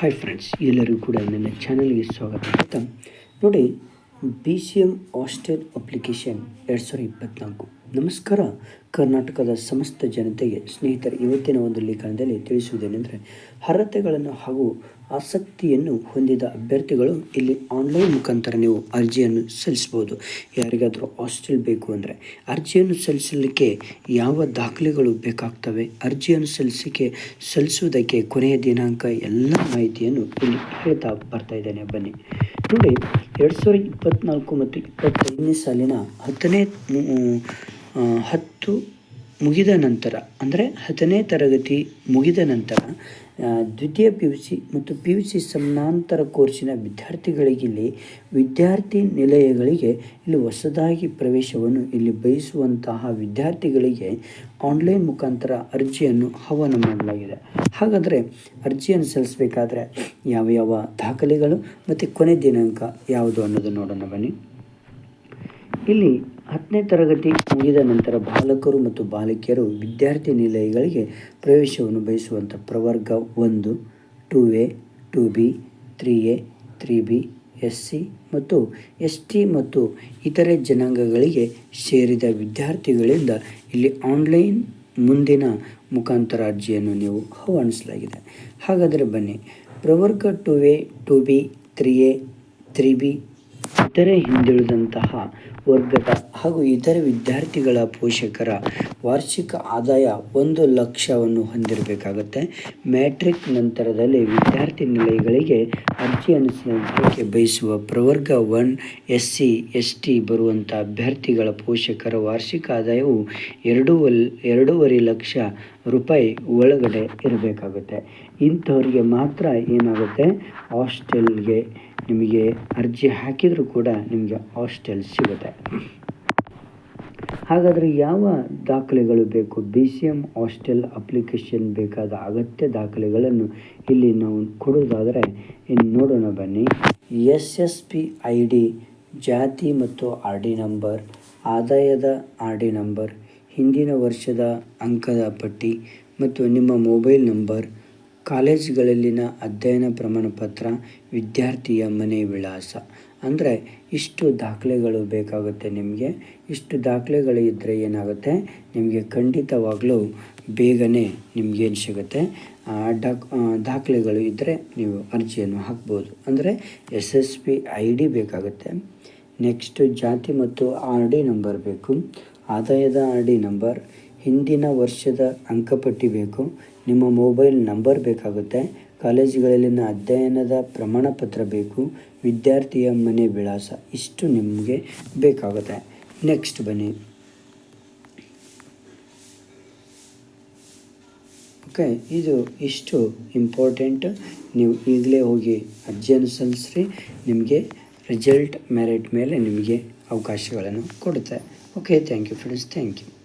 Hi friends ಎಲ್ಲರೂ ಕೂಡ ನನ್ನ ಚಾನಲ್ಗೆ ಸ್ವಾಗತ. ಅಂತ ನೋಡಿ B C M hostel application ಎರಡು ಸಾವಿರದ ಇಪ್ಪತ್ತ್ನಾಲ್ಕು ನಮಸ್ಕಾರ. ಕರ್ನಾಟಕದ ಸಮಸ್ತ ಜನತೆಗೆ ಸ್ನೇಹಿತರೆ, ಇವತ್ತಿನ ಒಂದು ಲೇಖನದಲ್ಲಿ ತಿಳಿಸುವುದೇನೆಂದರೆ, ಅರ್ಹತೆಗಳನ್ನು ಹಾಗೂ ಆಸಕ್ತಿಯನ್ನು ಹೊಂದಿದ ಅಭ್ಯರ್ಥಿಗಳು ಇಲ್ಲಿ ಆನ್ಲೈನ್ ಮುಖಾಂತರ ನೀವು ಅರ್ಜಿಯನ್ನು ಸಲ್ಲಿಸ್ಬೋದು ಯಾರಿಗಾದರೂ ಹಾಸ್ಟೆಲ್ ಬೇಕು ಅಂದರೆ, ಅರ್ಜಿಯನ್ನು ಸಲ್ಲಿಸಲಿಕ್ಕೆ ಯಾವ ದಾಖಲೆಗಳು ಬೇಕಾಗ್ತವೆ, ಅರ್ಜಿಯನ್ನು ಸಲ್ಲಿಸಲಿಕ್ಕೆ ಸಲ್ಲಿಸುವುದಕ್ಕೆ ಕೊನೆಯ ದಿನಾಂಕ, ಎಲ್ಲ ಮಾಹಿತಿಯನ್ನು ಇಲ್ಲಿ ಹೇಳ್ತಾ ಬರ್ತಾ ಇದ್ದೇನೆ. ಬನ್ನಿ. ನೋಡಿ, ಎರಡು ಸಾವಿರದ ಇಪ್ಪತ್ತ್ನಾಲ್ಕು ಮತ್ತು ಇಪ್ಪತ್ತೈದನೇ ಸಾಲಿನ ಹತ್ತನೇ ಹತ್ತು ಮುಗಿದ ನಂತರ, ಅಂದರೆ ಹತ್ತನೇ ತರಗತಿ ಮುಗಿದ ನಂತರ ದ್ವಿತೀಯ ಪಿ ಯು ಸಿ ಮತ್ತು ಪಿ ಯು ಸಿ ಸಮಾನಾಂತರ ಕೋರ್ಸಿನ ವಿದ್ಯಾರ್ಥಿಗಳಿಗೆ ಇಲ್ಲಿ ವಿದ್ಯಾರ್ಥಿ ನಿಲಯಗಳಿಗೆ ಇಲ್ಲಿ ಹೊಸದಾಗಿ ಪ್ರವೇಶವನ್ನು ಇಲ್ಲಿ ಬಯಸುವಂತಹ ವಿದ್ಯಾರ್ಥಿಗಳಿಗೆ ಆನ್ಲೈನ್ ಮುಖಾಂತರ ಅರ್ಜಿಯನ್ನು ಆಹ್ವಾನ ಮಾಡಲಾಗಿದೆ. ಹಾಗಾದರೆ ಅರ್ಜಿಯನ್ನು ಸಲ್ಲಿಸಬೇಕಾದ್ರೆ ಯಾವ ಯಾವ ದಾಖಲೆಗಳು ಮತ್ತು ಕೊನೆ ದಿನಾಂಕ ಯಾವುದು ಅನ್ನೋದು ನೋಡೋಣ ಬನ್ನಿ. ಇಲ್ಲಿ ಹತ್ತನೇ ತರಗತಿ ಮುಗಿದ ನಂತರ ಬಾಲಕರು ಮತ್ತು ಬಾಲಕಿಯರು ವಿದ್ಯಾರ್ಥಿ ನಿಲಯಗಳಿಗೆ ಪ್ರವೇಶವನ್ನು ಬಯಸುವಂಥ ಪ್ರವರ್ಗ ಒಂದು two A two B three A three B S C ಮತ್ತು ಎಸ್ ಟಿ ಮತ್ತು ಇತರೆ ಜನಾಂಗಗಳಿಗೆ ಸೇರಿದ ವಿದ್ಯಾರ್ಥಿಗಳಿಂದ ಇಲ್ಲಿ ಆನ್ಲೈನ್ ಮುಂದಿನ ಮುಖಾಂತರ ಅರ್ಜಿಯನ್ನು ನೀವು ಆಹ್ವಾನಿಸಲಾಗಿದೆ. ಹಾಗಾದರೆ ಬನ್ನಿ. ಪ್ರವರ್ಗ two A two B three A three B ಇತರೆ ಹಿಂದುಳಿದಂತಹ ವರ್ಗದ ಹಾಗೂ ಇತರೆ ವಿದ್ಯಾರ್ಥಿಗಳ ಪೋಷಕರ ವಾರ್ಷಿಕ ಆದಾಯ ಒಂದು ಲಕ್ಷವನ್ನು ಹೊಂದಿರಬೇಕಾಗುತ್ತೆ. ಮ್ಯಾಟ್ರಿಕ್ ನಂತರದಲ್ಲಿ ವಿದ್ಯಾರ್ಥಿ ನಿಲಯಗಳಿಗೆ ಅರ್ಜಿಯನ್ನು ಸಲ್ಲಿಸಲಿಕ್ಕೆ ಬಯಸುವ ಪ್ರವರ್ಗ one S C S T ಬರುವಂಥ ಅಭ್ಯರ್ಥಿಗಳ ಪೋಷಕರ ವಾರ್ಷಿಕ ಆದಾಯವು ಎರಡೂವಲ್ ಎರಡೂವರೆ ಲಕ್ಷ ರೂಪಾಯಿ ಒಳಗಡೆ ಇರಬೇಕಾಗುತ್ತೆ. ಇಂಥವ್ರಿಗೆ ಮಾತ್ರ ಏನಾಗುತ್ತೆ? ಹಾಸ್ಟೆಲ್ಗೆ ನಿಮಗೆ ಅರ್ಜಿ ಹಾಕಿದರೂ ಕೂಡ ನಿಮಗೆ ಹಾಸ್ಟೆಲ್ ಸಿಗುತ್ತೆ. ಹಾಗಾದರೆ ಯಾವ ದಾಖಲೆಗಳು ಬೇಕು? B C M hostel application ಬೇಕಾದ ಅಗತ್ಯ ದಾಖಲೆಗಳನ್ನು ಇಲ್ಲಿ ನಾವು ಕೊಡೋದಾದರೆ ಇನ್ನು ನೋಡೋಣ ಬನ್ನಿ. S S P I D ಜಾತಿ ಮತ್ತು ಆರ್ ಡಿ ನಂಬರ್, ಆದಾಯದ ಆರ್ ಡಿ ನಂಬರ್, ಹಿಂದಿನ ವರ್ಷದ ಅಂಕದ ಪಟ್ಟಿ ಮತ್ತು ನಿಮ್ಮ ಮೊಬೈಲ್ ನಂಬರ್, ಕಾಲೇಜುಗಳಲ್ಲಿನ ಅಧ್ಯಯನ ಪ್ರಮಾಣಪತ್ರ, ವಿದ್ಯಾರ್ಥಿಯ ಮನೆ ವಿಳಾಸ ಅಂದರೆ ಇಷ್ಟು ದಾಖಲೆಗಳು ಬೇಕಾಗುತ್ತೆ ನಿಮಗೆ. ಇಷ್ಟು ದಾಖಲೆಗಳು ಇದ್ದರೆ ಏನಾಗುತ್ತೆ? ನಿಮಗೆ ಖಂಡಿತವಾಗಲೂ ಬೇಗನೆ ನಿಮಗೇನು ಸಿಗುತ್ತೆ? ಆ ಡಾಕ್ ದಾಖಲೆಗಳು ಇದ್ದರೆ ನೀವು ಅರ್ಜಿಯನ್ನು ಹಾಕ್ಬೋದು. ಅಂದರೆ S S P I D ಬೇಕಾಗುತ್ತೆ. ನೆಕ್ಸ್ಟು ಜಾತಿ ಮತ್ತು ಆರ್ ಡಿ ನಂಬರ್ ಬೇಕು. ಆದಾಯದ ಆರ್ ಡಿ ನಂಬರ್, ಹಿಂದಿನ ವರ್ಷದ ಅಂಕಪಟ್ಟಿ ಬೇಕು. ನಿಮ್ಮ ಮೊಬೈಲ್ ನಂಬರ್ ಬೇಕಾಗುತ್ತೆ. ಕಾಲೇಜುಗಳಲ್ಲಿನ ಅಧ್ಯಯನದ ಪ್ರಮಾಣ ಪತ್ರ ಬೇಕು, ವಿದ್ಯಾರ್ಥಿಯ ಮನೆ ವಿಳಾಸ ಇಷ್ಟು ನಿಮಗೆ ಬೇಕಾಗುತ್ತೆ. ನೆಕ್ಸ್ಟ್ ಬನ್ನಿ. ಓಕೆ, ಇದು ಇಷ್ಟು ಇಂಪಾರ್ಟೆಂಟ್. ನೀವು ಈಗಲೇ ಹೋಗಿ ಅರ್ಜಿಯನ್ನು ಸಲ್ಲಿಸ್ರಿ ನಿಮಗೆ ರಿಸಲ್ಟ್ ಮೆರಿಟ್ ಮೇಲೆ ನಿಮಗೆ ಅವಕಾಶಗಳನ್ನು ಕೊಡುತ್ತೆ. Okay, thank you friends thank you.